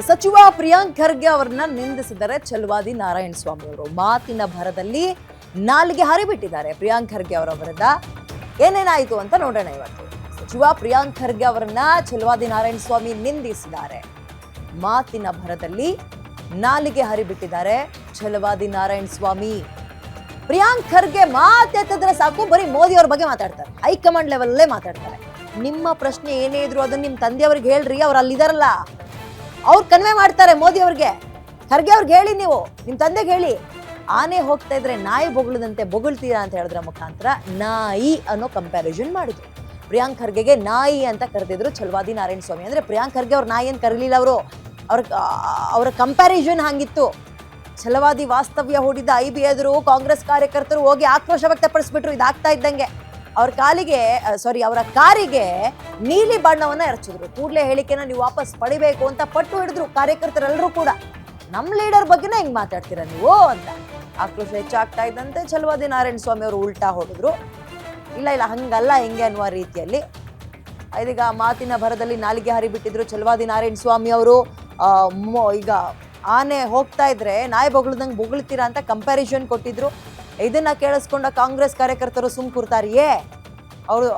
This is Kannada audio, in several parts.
ಸಚಿವ ಪ್ರಿಯಾಂಕ್ ಖರ್ಗೆ ಅವರನ್ನ ನಿಂದಿಸಿದರೆ ಛಲವಾದಿ ನಾರಾಯಣ ಸ್ವಾಮಿ ಅವರು. ಮಾತಿನ ಭರದಲ್ಲಿ ನಾಲಿಗೆ ಹರಿಬಿಟ್ಟಿದ್ದಾರೆ ಪ್ರಿಯಾಂಕ್ ಖರ್ಗೆ ಅವರ ವಿರುದ್ಧ ಏನೇನಾಯಿತು ಅಂತ ನೋಡೋಣ ಇವತ್ತು. ಸಚಿವ ಪ್ರಿಯಾಂಕ್ ಖರ್ಗೆ ಅವರನ್ನ ಛಲವಾದಿ ನಾರಾಯಣ ಸ್ವಾಮಿ ನಿಂದಿಸಿದ್ದಾರೆ. ಮಾತಿನ ಭರದಲ್ಲಿ ನಾಲಿಗೆ ಹರಿಬಿಟ್ಟಿದ್ದಾರೆ ಛಲವಾದಿ ನಾರಾಯಣ ಸ್ವಾಮಿ. ಪ್ರಿಯಾಂಕ್ ಖರ್ಗೆ ಮಾತೆತ್ತಿದ್ರೆ ಸಾಕು, ಬರೀ ಮೋದಿ ಅವ್ರ ಬಗ್ಗೆ ಮಾತಾಡ್ತಾರೆ. ಹೈಕಮಾಂಡ್ ಲೆವೆಲ್ಲೇ ಮಾತಾಡ್ತಾರೆ. ನಿಮ್ಮ ಪ್ರಶ್ನೆ ಏನೇ ಇದ್ರು ಅದನ್ನ ನಿಮ್ಮ ತಂದೆಯವ್ರಿಗೆ ಹೇಳ್ರಿ, ಅವ್ರು ಅಲ್ಲಿದಾರಲ್ಲ. ಅವ್ರು ಕನ್ವೆ ಮಾಡ್ತಾರೆ ಮೋದಿ ಅವ್ರಿಗೆ. ಖರ್ಗೆ ಅವ್ರಿಗೆ ಹೇಳಿ ನೀವು ನಿಮ್ಮ ತಂದೆಗೆ ಹೇಳಿ. ಆನೆ ಹೋಗ್ತಾ ಇದ್ರೆ ನಾಯಿ ಬೊಗಳದಂತೆ ಬೊಗಳ್ತೀರಾ ಅಂತ ಹೇಳಿದ್ರ ಮುಖಾಂತರ ನಾಯಿ ಅನ್ನೋ ಕಂಪ್ಯಾರಿಸನ್ ಮಾಡಿದ್ರು ಪ್ರಿಯಾಂಕ್ ಖರ್ಗೆಗೆ ನಾಯಿ ಅಂತ ಕರೆದಿದ್ರು ಛಲವಾದಿ ನಾರಾಯಣ ಸ್ವಾಮಿ. ಅಂದ್ರೆ ಪ್ರಿಯಾಂಕ್ ಖರ್ಗೆ ಅವ್ರ ನಾಯಿ ಅಂತ ಕರೀಲಿಲ್ಲ ಅವರು? ಅವ್ರ ಅವರ ಕಂಪ್ಯಾರಿಸನ್ ಹಾಗಿತ್ತು. ಛಲವಾದಿ ವಾಸ್ತವ್ಯ ಹೂಡಿದ್ದ ಐ ಬಿ ಎದುರು, ಕಾಂಗ್ರೆಸ್ ಕಾರ್ಯಕರ್ತರು ಹೋಗಿ ಆಕ್ರೋಶ ವ್ಯಕ್ತಪಡಿಸ್ಬಿಟ್ರು, ಇದಾಗ್ತಾ ಇದ್ದಂಗೆ. ಅವ್ರ ಕಾಲಿಗೆ ಸಾರಿ ಅವರ ಕಾರಿಗೆ ನೀಲಿ ಬಣ್ಣವನ್ನ ಎರಚಿದ್ರು. ಕೂಡಲೇ ಹೇಳಿಕೆನ ನೀವು ವಾಪಸ್ ಪಡಿಬೇಕು ಅಂತ ಪಟ್ಟು ಹಿಡಿದ್ರು ಕಾರ್ಯಕರ್ತರೆಲ್ಲರೂ ಕೂಡ. ನಮ್ಮ ಲೀಡರ್ ಬಗ್ಗೆನೇ ಹೆಂಗ್ ಮಾತಾಡ್ತೀರಾ ನೀವು ಅಂತ. ಆಕ್ರೋಶ ಹೆಚ್ಚಾಗ್ತಾ ಇದ್ದಂತೆ ಛಲವಾದಿ ನಾರಾಯಣ ಸ್ವಾಮಿ ಅವರು ಉಲ್ಟಾ ಹೊಡೆದ್ರು. ಇಲ್ಲ ಇಲ್ಲ, ಹಂಗಲ್ಲ, ಹೆಂಗೆ ಅನ್ನುವ ರೀತಿಯಲ್ಲಿ. ಇದೀಗ ಮಾತಿನ ಭರದಲ್ಲಿ ನಾಲಿಗೆ ಹರಿಬಿಟ್ಟಿದ್ರು ಛಲವಾದಿ ನಾರಾಯಣ ಸ್ವಾಮಿ ಅವರು. ಈಗ ಆನೆ ಹೋಗ್ತಾ ಇದ್ರೆ ನಾಯಿ ಬೊಗಳ್ದಂಗೆ ಬೊಗಳ್ತೀರಾ ಅಂತ ಕಂಪ್ಯಾರಿಸನ್ ಕೊಟ್ಟಿದ್ರು. ಇದನ್ನ ಕೇಳಿಸ್ಕೊಂಡ ಕಾಂಗ್ರೆಸ್ ಕಾರ್ಯಕರ್ತರು ಸುಮ್ ಕೂರ್ತಾರಿಯೇ ಅವರು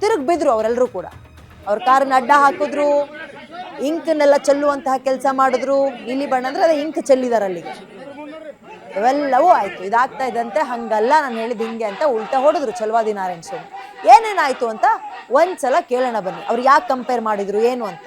ತಿರುಗ್ ಬಿದ್ರು ಅವರೆಲ್ಲರೂ ಕೂಡ. ಅವ್ರ ಕಾರನ್ನ ಅಡ್ಡ ಹಾಕಿದ್ರು, ಇಂಕ್ನೆಲ್ಲ ಚೆಲ್ಲುವಂತಹ ಕೆಲಸ ಮಾಡಿದ್ರು. ನೀಲಿ ಬಣ್ಣ ಅಂದ್ರೆ ಅದೇ ಇಂಕ್ ಚೆಲ್ಲಿದಾರಲ್ಲಿ ಅಲ್ಲಿಗೆ ಇವೆಲ್ಲವೂ ಆಯ್ತು. ಇದಾಗ್ತಾ ಇದ್ದಂತೆ ಹಂಗಲ್ಲ, ನಾನು ಹೇಳಿದ ಹಿಂಗೆ ಅಂತ ಉಲ್ಟಾ ಹೊಡೆದ್ರು ಚಲವಾದಿ ನಾರಾಯಣ ಸ್ವಾಮಿ. ಏನೇನಾಯ್ತು ಅಂತ ಒಂದ್ಸಲ ಕೇಳೋಣ ಬನ್ನಿ. ಅವ್ರು ಯಾಕೆ ಕಂಪೇರ್ ಮಾಡಿದ್ರು, ಏನು ಅಂತ?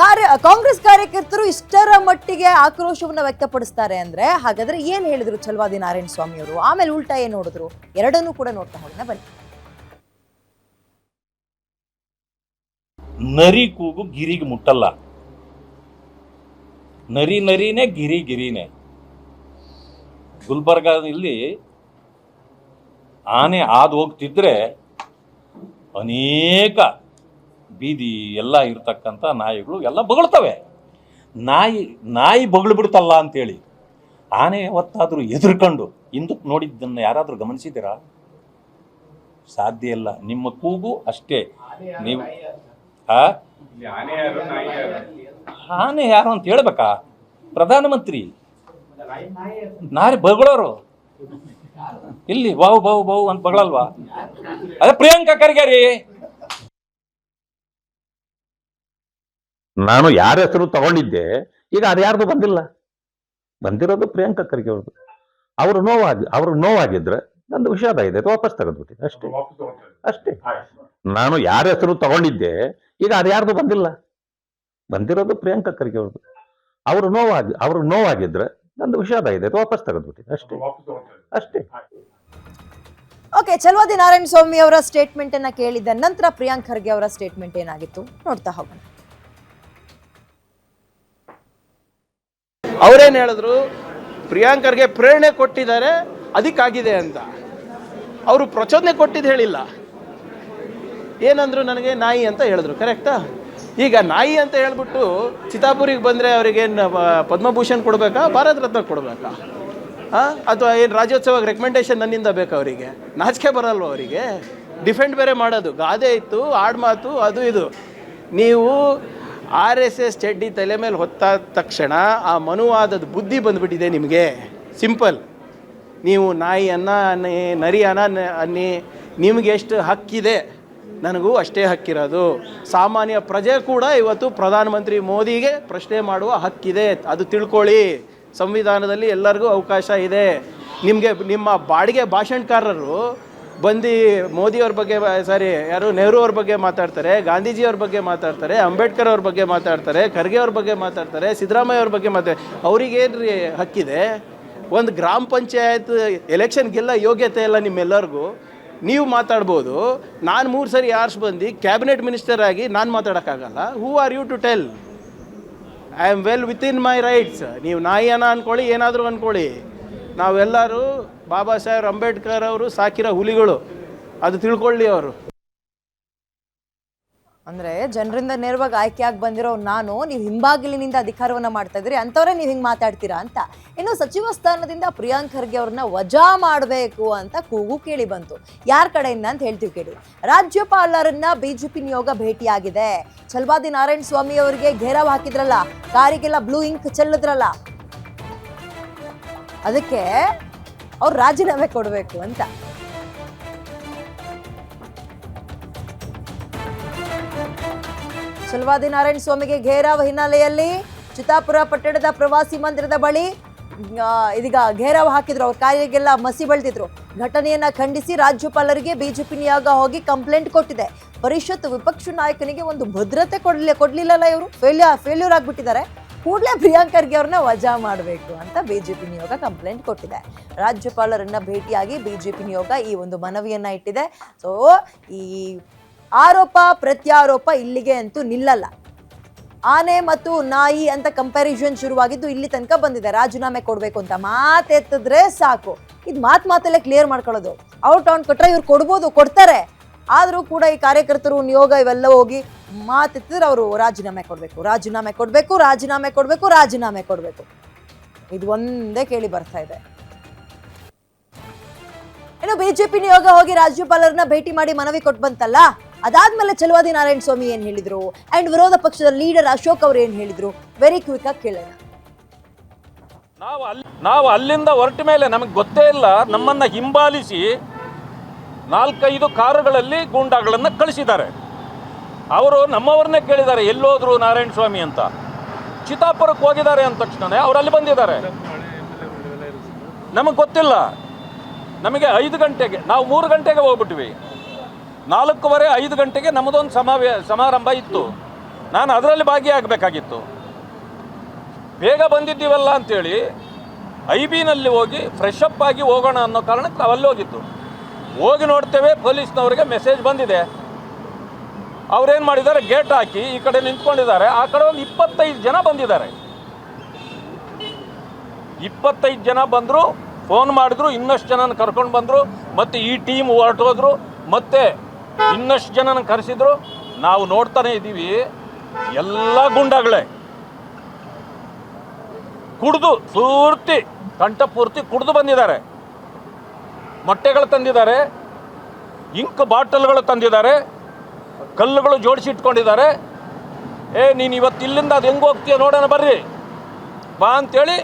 ಕಾರ್ಯ, ಕಾಂಗ್ರೆಸ್ ಕಾರ್ಯಕರ್ತರು ಇಷ್ಟರ ಮಟ್ಟಿಗೆ ಆಕ್ರೋಶವನ್ನ ವ್ಯಕ್ತಪಡಿಸ್ತಾರೆ ಅಂದ್ರೆ, ಹಾಗಾದ್ರೆ ಏನ್ ಹೇಳಿದ್ರು ಚಲವಾದಿ ನಾರಾಯಣ ಸ್ವಾಮಿ ಅವರು ಆಮೇಲೆ ಉಲ್ಟಾ ಏನ್ ನೋಡಿದ್ರು? ಎರಡನ್ನೂ ಕೂಡ ನೋಡ್ತಾ ಹೋಗೋಣ, ಬನ್ನಿ. ನರಿ ಕೂಗು ಗಿರಿಗೆ ಮುಟ್ಟಲ್ಲ. ನರಿ ನರಿನೇ ಗಿರಿ ಗಿರಿನೇ. ಗುಲ್ಬರ್ಗಾದಲ್ಲಿ ಆನೆ ಆದ್ ಹೋಗ್ತಿದ್ರೆ ಅನೇಕ ಬೀದಿ ಎಲ್ಲ ಇರತಕ್ಕಂಥ ನಾಯಿಗಳು ಎಲ್ಲ ಬಗಳ್ತವೆ. ನಾಯಿ ನಾಯಿ ಬಗಳ್ಬಿಡ್ತಲ್ಲ ಅಂತೇಳಿ ಆನೆ ಯಾವತ್ತಾದರೂ ಎದುರ್ಕೊಂಡು ಹಿಂದಕ್ಕೆ ನೋಡಿದ್ದನ್ನು ಯಾರಾದರೂ ಗಮನಿಸಿದ್ದೀರಾ? ಸಾಧ್ಯ ಇಲ್ಲ. ನಿಮ್ಮ ಕೂಗು ಅಷ್ಟೇ. ನೀವು ಆನೆ ಯಾರು ಅಂತ ಹೇಳ್ಬೇಕಾ? ಪ್ರಧಾನಮಂತ್ರಿ. ನಾರಿ ಬಗಳೋರು ಇಲ್ಲಿ ಬಾವು ಬಾವು ಬಾವು ಅಂತ ಬಗಳಲ್ವಾ? ಅದೇ ಪ್ರಿಯಾಂಕಾ ಖರ್ಗೆ ನಾನು ಯಾರ ಹೆಸರು ತಗೊಂಡಿದ್ದೆ ಈಗ ಅದು ಯಾರ್ದು ಬಂದಿಲ್ಲ. ಬಂದಿರೋದು ಪ್ರಿಯಾಂಕಾ ಖರ್ಗೆ ಅವ್ರದ್ದು. ಅವರು ನೋವಾಗಿ ಅವರು ನೋವಾಗಿದ್ರೆ ನಂದು ವಿಷಾದ ಇದೆ ಅದು ವಾಪಸ್ ತೆಗೆದ್ಬಿಟ್ಟಿದೆ ಅಷ್ಟೇ. ಅಷ್ಟೇ. ನಾನು ಯಾರ ಹೆಸರು ತಗೊಂಡಿದ್ದೆ ಈಗ ಅದು ಯಾರ್ದು ಬಂದಿಲ್ಲ. ಬಂದಿರೋದು ಪ್ರಿಯಾಂಕಾ ಖರ್ಗೆ ಅವ್ರದ್ದು. ಅವರು ನೋವಾಗಿ ಅವರು ನೋವಾಗಿದ್ರೆ ನಂದು ವಿಷಾದ ಇದೆ ಅದು ವಾಪಸ್ ತೆಗೆದ್ಬಿಟ್ಟಿದೆ ಅಷ್ಟೇ. ಅಷ್ಟೇ. ಓಕೆ ಚಲವಾದಿ ನಾರಾಯಣ ಸ್ವಾಮಿ ಅವರ ಸ್ಟೇಟ್ಮೆಂಟ್ ಅನ್ನ ಕೇಳಿದ ನಂತರ ಪ್ರಿಯಾಂಕ್ ಖರ್ಗೆ ಅವರ ಸ್ಟೇಟ್ಮೆಂಟ್ ಏನಾಗಿತ್ತು? ನೋಡ್ತಾ ಹೋಗೋಣ. ಅವರೇನು ಹೇಳಿದ್ರು, ಪ್ರಿಯಾಂಕರ್ಗೆ ಪ್ರೇರಣೆ ಕೊಟ್ಟಿದ್ದಾರೆ, ಅದಕ್ಕಾಗಿದೆ ಅಂತ. ಅವರು ಪ್ರಚೋದನೆ ಕೊಟ್ಟಿದ್ದು ಹೇಳಿಲ್ಲ. ಏನಂದ್ರು ನನಗೆ ನಾಯಿ ಅಂತ ಹೇಳಿದ್ರು ಕರೆಕ್ಟಾ ಈಗ ನಾಯಿ ಅಂತ ಹೇಳ್ಬಿಟ್ಟು ಚಿತಾಪುರಿಗೆ ಬಂದರೆ ಅವ್ರಿಗೇನು ಪದ್ಮಭೂಷಣ್ ಕೊಡಬೇಕಾ, ಭಾರತ ರತ್ನ ಕೊಡಬೇಕಾ? ಹಾಂ ಅಥವಾ ಏನು ರಾಜ್ಯೋತ್ಸವಕ್ಕೆ ರೆಕಮೆಂಡೇಶನ್ ನನ್ನಿಂದ ಬೇಕಾ ಅವರಿಗೆ? ನಾಚಿಕೆ ಬರಲ್ವ ಅವರಿಗೆ? ಡಿಫೆಂಡ್ ಬೇರೆ ಮಾಡೋದು. ಗಾದೆ ಇತ್ತು, ಆಡ್ಮಾತು, ಅದು ಇದು. ನೀವು ಆರ್ ಎಸ್ ಎಸ್ ಚಡ್ಡಿ ತಲೆ ಮೇಲೆ ಹೊತ್ತಾದ ತಕ್ಷಣ ಆ ಮನುವಾದದ ಬುದ್ಧಿ ಬಂದುಬಿಟ್ಟಿದೆ ನಿಮಗೆ. ಸಿಂಪಲ್. ನೀವು ನಾಯಿ ಅನ್ನ, ಅನ್ನಿ, ನರಿ ಅನ್ನ ಅನ್ನಿ, ನಿಮಗೆ ಎಷ್ಟು ಹಕ್ಕಿದೆ? ನನಗೂ ಅಷ್ಟೇ ಹಕ್ಕಿರೋದು. ಸಾಮಾನ್ಯ ಪ್ರಜೆ ಕೂಡ ಇವತ್ತು ಪ್ರಧಾನಮಂತ್ರಿ ಮೋದಿಗೆ ಪ್ರಶ್ನೆ ಮಾಡುವ ಹಕ್ಕಿದೆ. ಅದು ತಿಳ್ಕೊಳ್ಳಿ. ಸಂವಿಧಾನದಲ್ಲಿ ಎಲ್ಲರಿಗೂ ಅವಕಾಶ ಇದೆ. ನಿಮಗೆ, ನಿಮ್ಮ ಬಾಡಿಗೆ ಭಾಷಣಕಾರರು ಬಂದು ಮೋದಿಯವ್ರ ಬಗ್ಗೆ, ಸಾರಿ, ಯಾರು ನೆಹರು ಅವ್ರ ಬಗ್ಗೆ ಮಾತಾಡ್ತಾರೆ ಗಾಂಧೀಜಿಯವ್ರ ಬಗ್ಗೆ ಮಾತಾಡ್ತಾರೆ, ಅಂಬೇಡ್ಕರ್ ಅವ್ರ ಬಗ್ಗೆ ಮಾತಾಡ್ತಾರೆ, ಖರ್ಗೆ ಅವ್ರ ಬಗ್ಗೆ ಮಾತಾಡ್ತಾರೆ, ಸಿದ್ದರಾಮಯ್ಯ ಅವ್ರ ಬಗ್ಗೆ ಮಾತಾಡ್ತಾರೆ. ರೀ ಹಕ್ಕಿದೆ? ಒಂದು ಗ್ರಾಮ ಪಂಚಾಯತ್ ಎಲೆಕ್ಷನ್ಗೆಲ್ಲ ಯೋಗ್ಯತೆ ಇಲ್ಲ ನಿಮ್ಮೆಲ್ಲರಿಗೂ. ನೀವು ಮಾತಾಡ್ಬೋದು, ನಾನು ಮೂರು ಸರಿ ಯಾರ್ಸ್ ಬಂದು ಕ್ಯಾಬಿನೆಟ್ ಮಿನಿಸ್ಟರ್ ಆಗಿ ನಾನು ಮಾತಾಡೋಕ್ಕಾಗಲ್ಲ. Who are you to tell I am well within my rights ನೀವು ನಾಯಿಯನ ಅಂದ್ಕೊಳ್ಳಿ ಏನಾದರೂ ಅಂದ್ಕೊಳ್ಳಿ ನಾವೆಲ್ಲರೂ ಬಾಬಾ ಸಾಹೇಬ್ ಅಂಬೇಡ್ಕರ್ ಅವರು ಸಾಕಿರೋ ಹುಲಿಗಳು. ಅದು ತಿಳ್ಕೊಳ್ಳಿ ಅವರು. ಅಂದ್ರೆ ಜನರಿಂದ ನೇರವಾಗಿ ಆಯ್ಕೆಯಾಗಿ ಬಂದಿರೋ ನಾನು, ನೀವು ಹಿಂಬಾಗಿಲಿನಿಂದ ಅಧಿಕಾರವನ್ನ ಮಾಡ್ತಾ ಇದ್ರಿ ಅಂತವ್ರೆ ನೀವು ಹಿಂಗೆ ಮಾತಾಡ್ತೀರಾ ಅಂತ. ಇನ್ನು ಸಚಿವ ಸ್ಥಾನದಿಂದ ಪ್ರಿಯಾಂಕ್ ಖರ್ಗೆ ಅವ್ರನ್ನ ವಜಾ ಮಾಡಬೇಕು ಅಂತ ಕೂಗು ಕೇಳಿ ಬಂತು. ಯಾರ ಕಡೆಯಿಂದ ಅಂತ ಹೇಳ್ತೀವಿ ಕೇಳಿ. ರಾಜ್ಯಪಾಲರನ್ನ ಬಿಜೆಪಿ ನಿಯೋಗ ಭೇಟಿಯಾಗಿದೆ. ಛಲವಾದಿ ನಾರಾಯಣ ಸ್ವಾಮಿ ಅವರಿಗೆ ಘೇರಾವ್ ಹಾಕಿದ್ರಲ್ಲ, ಕಾರಿಗೆಲ್ಲ ಬ್ಲೂ ಇಂಕ್ ಚೆಲ್ಲಿದ್ರಲ್ಲ ಅದಕ್ಕೆ ಅವ್ರು ರಾಜೀನಾಮೆ ಕೊಡಬೇಕು ಅಂತ. ಸುಲ್ವಾದಿ ನಾರಾಯಣ ಸ್ವಾಮಿಗೆ ಘೇರಾವ ಹಿನ್ನೆಲೆಯಲ್ಲಿ ಚಿತ್ತಾಪುರ ಪಟ್ಟಣದ ಪ್ರವಾಸಿ ಮಂದಿರದ ಬಳಿ ಇದೀಗ ಘೇರಾವ್ ಹಾಕಿದ್ರು. ಅವ್ರ ಕಾಯಿಗೆಲ್ಲ ಮಸಿ ಬೆಳೆದಿದ್ರು. ಘಟನೆಯನ್ನ ಖಂಡಿಸಿ ರಾಜ್ಯಪಾಲರಿಗೆ ಬಿಜೆಪಿ ನಿಯೋಗ ಹೋಗಿ ಕಂಪ್ಲೇಂಟ್ ಕೊಟ್ಟಿದೆ. ಪರಿಷತ್ ವಿಪಕ್ಷ ನಾಯಕನಿಗೆ ಒಂದು ಭದ್ರತೆ ಕೊಡ್ಲಿ, ಕೊಡ್ಲಿಲ್ಲಲ್ಲ ಇವರು? ಫೇಲ್ಯೂ ಫೇಲ್ಯೂರ್ ಆಗ್ಬಿಟ್ಟಿದ್ದಾರೆ. ಕೂಡಲೇ ಪ್ರಿಯಾಂಕ್ ಖರ್ಗೆ ಅವ್ರನ್ನ ವಜಾ ಮಾಡಬೇಕು ಅಂತ ಬಿಜೆಪಿ ನಿಯೋಗ ಕಂಪ್ಲೇಂಟ್ ಕೊಟ್ಟಿದೆ. ರಾಜ್ಯಪಾಲರನ್ನ ಭೇಟಿಯಾಗಿ ಬಿಜೆಪಿ ನಿಯೋಗ ಈ ಒಂದು ಮನವಿಯನ್ನ ಇಟ್ಟಿದೆ. ಸೊ ಈ ಆರೋಪ, ಪ್ರತ್ಯಾರೋಪ ಇಲ್ಲಿಗೆ ಅಂತೂ ನಿಲ್ಲಲ್ಲ. ಆನೆ ಮತ್ತು ನಾಯಿ ಅಂತ ಕಂಪ್ಯಾರಿಸನ್ ಶುರುವಾಗಿದ್ದು ಇಲ್ಲಿ ತನಕ ಬಂದಿದೆ. ರಾಜೀನಾಮೆ ಕೊಡಬೇಕು ಅಂತ ಮಾತೆತ್ತಿದ್ರೆ ಸಾಕು. ಇದು ಮಾತು ಮಾತಲ್ಲೇ ಕ್ಲಿಯರ್ ಮಾಡ್ಕೊಳ್ಳೋದು. ಔಟ್ ಆನ್ ಕೊಟ್ಟರೆ ಇವ್ರು ಕೊಡ್ಬೋದು, ಕೊಡ್ತಾರೆ. ಆದರೂ ಕೂಡ ಈ ಕಾರ್ಯಕರ್ತರು ನಿಯೋಗ ಇವೆಲ್ಲ ಹೋಗಿ ಮಾತೆತ್ತಿದ್ರೆ ಅವರು ರಾಜೀನಾಮೆ ಕೊಡಬೇಕು ರಾಜೀನಾಮೆ ಕೊಡಬೇಕು ರಾಜೀನಾಮೆ ಕೊಡಬೇಕು ರಾಜೀನಾಮೆ ಕೊಡಬೇಕು. ಇದು ಒಂದೇ ಕೇಳಿ ಬರ್ತಾ ಇದೆ. ಏನೋ ಬಿಜೆಪಿ ನಿಯೋಗ ಹೋಗಿ ರಾಜ್ಯಪಾಲರನ್ನ ಭೇಟಿ ಮಾಡಿ ಮನವಿ ಕೊಟ್ಟು ಬಂತಲ್ಲ? ಅದಾದ್ಮೇಲೆ ಚಲುವಾದಿ ನಾರಾಯಣ ಸ್ವಾಮಿ ಏನ್ ಹೇಳಿದ್ರು? ಅಂಡ್ ವಿರೋಧ ಪಕ್ಷದ ಲೀಡರ್ ಅಶೋಕ್ ಅವರು ಏನ್ ಹೇಳಿದ್ರು? ವೆರಿ ಕ್ವಿಕ್ ಆಗಿ ಕೇಳೋಣ. ನಾವು ಅಲ್ಲಿ ನಾವು ಅಲ್ಲಿಂದ ಹೊರಟ ಮೇಲೆ ನಮಗೆ ಗೊತ್ತೇ ಇಲ್ಲ. ನಮ್ಮನ್ನ ಹಿಂಬಾಲಿಸಿ ನಾಲ್ಕೈದು ಕಾರುಗಳಲ್ಲಿ ಗೂಂಡಾಗಳನ್ನು ಕಳಿಸಿದ್ದಾರೆ. ಅವರು ನಮ್ಮವ್ರನ್ನೇ ಕೇಳಿದ್ದಾರೆ, ಎಲ್ಲೋದ್ರು ನಾರಾಯಣ ಸ್ವಾಮಿ ಅಂತ. ಚಿತಾಪುರಕ್ಕೆ ಹೋಗಿದ್ದಾರೆ ಅಂದ ತಕ್ಷಣ ಅವರಲ್ಲಿ ಬಂದಿದ್ದಾರೆ. ನಮಗೆ ಗೊತ್ತಿಲ್ಲ. ನಮಗೆ ಐದು ಗಂಟೆಗೆ, ನಾವು ಮೂರು ಗಂಟೆಗೆ ಹೋಗ್ಬಿಟ್ವಿ. ನಾಲ್ಕೂವರೆ, ಐದು ಗಂಟೆಗೆ ನಮ್ಮದೊಂದು ಸಮಾವೇ, ಸಮಾರಂಭ ಇತ್ತು. ನಾನು ಅದರಲ್ಲಿ ಭಾಗಿಯಾಗಬೇಕಾಗಿತ್ತು. ಬೇಗ ಬಂದಿದ್ದೀವಲ್ಲ ಅಂತೇಳಿ ಐ ಬಿನಲ್ಲಿ ಹೋಗಿ ಫ್ರೆಶ್ ಅಪ್ ಆಗಿ ಹೋಗೋಣ ಅನ್ನೋ ಕಾರಣಕ್ಕೆ ನಾವು ಅಲ್ಲಿ ಹೋಗಿದ್ದು. ಹೋಗಿ ನೋಡ್ತೇವೆ, ಪೊಲೀಸ್ನವರಿಗೆ ಮೆಸೇಜ್ ಬಂದಿದೆ. ಅವ್ರೇನು ಮಾಡಿದ್ದಾರೆ? ಗೇಟ್ ಹಾಕಿ ಈ ಕಡೆ ನಿಂತ್ಕೊಂಡಿದ್ದಾರೆ. ಆ ಕಡೆ ಒಂದು ಇಪ್ಪತ್ತೈದು ಜನ ಬಂದಿದ್ದಾರೆ. ಇಪ್ಪತ್ತೈದು ಜನ ಬಂದರು, ಫೋನ್ ಮಾಡಿದ್ರು, ಇನ್ನಷ್ಟು ಜನನ ಕರ್ಕೊಂಡು ಬಂದರು, ಮತ್ತು ಈ ಟೀಮ್ ಹೊರಟೋದ್ರು, ಮತ್ತೆ ಇನ್ನಷ್ಟು ಜನನ ಕರೆಸಿದ್ರು. ನಾವು ನೋಡ್ತಾನೆ ಇದ್ದೀವಿ. ಎಲ್ಲ ಗುಂಡಗಳೇ. ಕುಡಿದು ಪೂರ್ತಿ, ಕಂಠ ಪೂರ್ತಿ ಕುಡಿದು ಬಂದಿದ್ದಾರೆ. ಮೊಟ್ಟೆಗಳು ತಂದಿದ್ದಾರೆ. ಇಂಕ್ ಬಾಟಲ್ಗಳು ತಂದಿದ್ದಾರೆ. ಕಲ್ಲುಗಳು ಜೋಡಿಸಿ ಇಟ್ಕೊಂಡಿದ್ದಾರೆ ಏ, ನೀನು ಇವತ್ತು ಇಲ್ಲಿಂದ ಅದು ಹೆಂಗೆ ಹೋಗ್ತೀಯ ನೋಡೋಣ ಬರ್ರಿ. ಬಾ ಅಂತೇಳಿ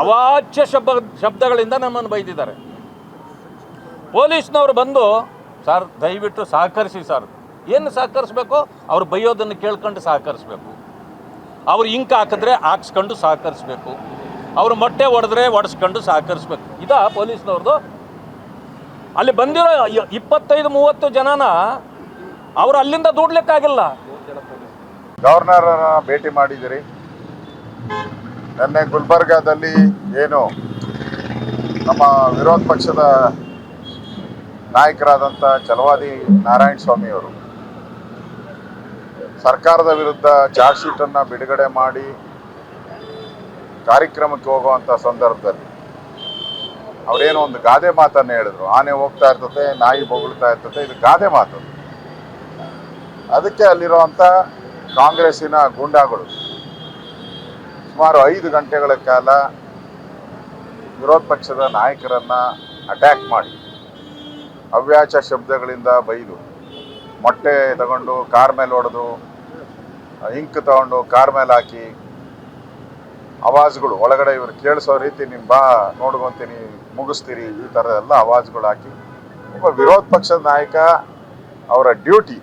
ಅವಾಚ್ಯ ಶಬ್ದ ಶಬ್ದಗಳಿಂದ ನಮ್ಮನ್ನು ಬೈದಿದ್ದಾರೆ. ಪೊಲೀಸ್ನವರು ಬಂದು, ಸರ್, ದಯವಿಟ್ಟು ಸಹಕರಿಸಿ ಸರ್. ಏನು ಸಹಕರಿಸ್ಬೇಕು? ಅವ್ರು ಬೈಯೋದನ್ನು ಕೇಳ್ಕೊಂಡು ಸಹಕರಿಸ್ಬೇಕು. ಅವ್ರು ಇಂಕ್ ಹಾಕಿದ್ರೆ ಹಾಕ್ಸ್ಕೊಂಡು ಸಹಕರಿಸ್ಬೇಕು. ಅವರು ಮೊಟ್ಟೆ ಹೊಡೆದ್ರೆ ಒಡೆಸ್ಕೊಂಡು ಸಹಕರಿಸ್ಬೇಕು. ಇದಾ ಪೊಲೀಸ್ನವ್ರದ್ದು ಅಲ್ಲಿ ಬಂದಿರೋ ಇಪ್ಪತ್ತೈದು, ಮೂವತ್ತು ಜನನ ಅವ್ರು ಅಲ್ಲಿಂದ ದುಡ್ಲಿಕ್ಕಾಗಿಲ್ಲ. ಗವರ್ನರ್ ಭೇಟಿ ಮಾಡಿದಿರಿ ನಿನ್ನೆ ಗುಲ್ಬರ್ಗಾದಲ್ಲಿ ಏನು ನಮ್ಮ ವಿರೋಧ ಪಕ್ಷದ ನಾಯಕರಾದಂಥ ಚಲವಾದಿ ನಾರಾಯಣ ಸ್ವಾಮಿ ಅವರು ಸರ್ಕಾರದ ವಿರುದ್ಧ ಚಾರ್ಜ್ ಶೀಟನ್ನು ಬಿಡುಗಡೆ ಮಾಡಿ ಕಾರ್ಯಕ್ರಮಕ್ಕೆ ಹೋಗುವಂಥ ಸಂದರ್ಭದಲ್ಲಿ ಅವರೇನೋ ಒಂದು ಗಾದೆ ಮಾತನ್ನು ಹೇಳಿದ್ರು. ಆನೆ ಹೋಗ್ತಾ ಇರ್ತದೆ, ನಾಯಿ ಬೊಗಳ್ತಾ ಇರ್ತದೆ, ಇದು ಗಾದೆ ಮಾತು ಅದಕ್ಕೆ ಅಲ್ಲಿರುವಂಥ ಕಾಂಗ್ರೆಸ್ಸಿನ ಗೂಂಡಾಗಳು. ಸುಮಾರು ಐದು ಗಂಟೆಗಳ ಕಾಲ ವಿರೋಧ ಪಕ್ಷದ ನಾಯಕರನ್ನ ಅಟ್ಯಾಕ್ ಮಾಡಿ. ಅವ್ಯಾಚ ಶಬ್ದಗಳಿಂದ ಬೈದು, ಮೊಟ್ಟೆ ತಗೊಂಡು ಕಾರ್ ಮೇಲೆ ಹೊಡೆದು, ಇಂಕ್ ತಗೊಂಡು ಕಾರ್ ಮೇಲೆ ಹಾಕಿ ಅವಾಜ್ಗಳು ಒಳಗಡೆ ಇವರು ಕೇಳಿಸೋ ರೀತಿ ನಿಮ್ ಬಾ, ನೋಡ್ಕೊಂತೀನಿ, ಮುಗಿಸ್ತೀರಿ. ಈ ಥರದೆಲ್ಲ ಎಲ್ಲ ಅವಾಜ್ಗಳು ಹಾಕಿ. ಒಬ್ಬ ವಿರೋಧ ಪಕ್ಷದ ನಾಯಕ ಅವರ ಡ್ಯೂಟಿ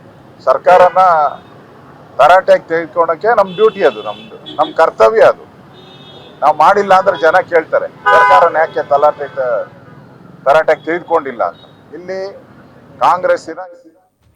ಸರ್ಕಾರನ ತರಾಟೆಗೆ ತೆಗೆದುಕೊಳ್ಳೋಕೆ ನಮ್ಮ ಡ್ಯೂಟಿ ಅದು, ನಮ್ದು ನಮ್ಮ ಕರ್ತವ್ಯ ಅದು. ನಾವು ಮಾಡಿಲ್ಲ ಅಂದ್ರೆ ಜನ ಕೇಳ್ತಾರೆ, ಸರ್ಕಾರನ ಯಾಕೆ ತಲಾಟೆ ತರಾಟೆಗೆ ತೆಗೆದುಕೊಂಡಿಲ್ಲ ಅಂತ. ಇಲ್ಲಿ ಕಾಂಗ್ರೆಸ್ಸಿನ